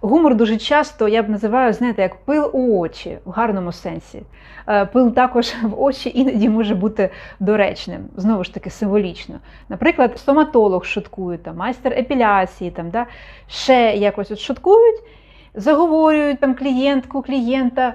Гумор дуже часто я б називаю, знаєте, як пил у очі в гарному сенсі. Е, Пил також в очі іноді може бути доречним, знову ж таки символічно. Наприклад, стоматолог шуткує, там, майстер епіляції, там, да, ще якось от шуткують, заговорюють там клієнтку, клієнта.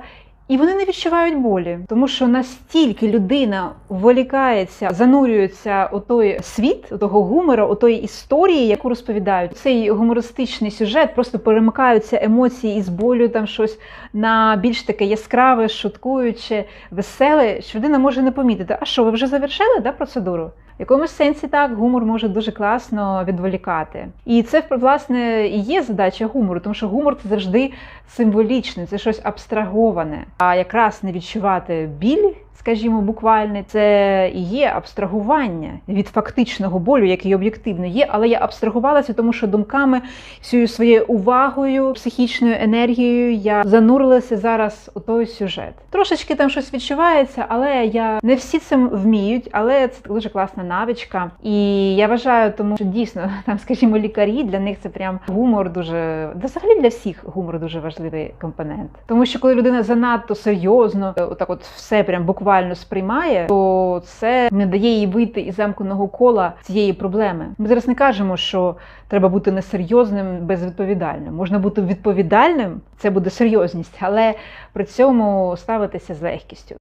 І вони не відчувають болі, тому що настільки людина волікається, занурюється у той світ, у того гумора, у тої історії, яку розповідають. Цей гумористичний сюжет просто перемикаються емоції із болю, там щось на більш таке яскраве, шуткуюче, веселе, що людина може не помітити. А що, ви вже завершили да, процедуру? В якомусь сенсі так гумор може дуже класно відволікати. І це власне і є задача гумору, тому що гумор це завжди символічне, це щось абстраговане. А якраз не відчувати біль, скажімо, буквально, це є абстрагування від фактичного болю, який об'єктивно є, але я абстрагувалася, тому що думками, всією своєю увагою, психічною енергією я занурилася зараз у той сюжет. Трошечки там щось відчувається, але я не всі цим вміють, але це дуже класна навичка. І я вважаю, тому що дійсно там, скажімо, лікарі для них це прям гумор дуже взагалі для всіх гумор дуже важливий компонент. Тому що коли людина занадто серйозно, отак от все прям буквально сприймає, то це не дає їй вийти із замкненого кола цієї проблеми. Ми зараз не кажемо, що треба бути несерйозним, безвідповідальним. Можна бути відповідальним, це буде серйозність, але при цьому ставитися з легкістю.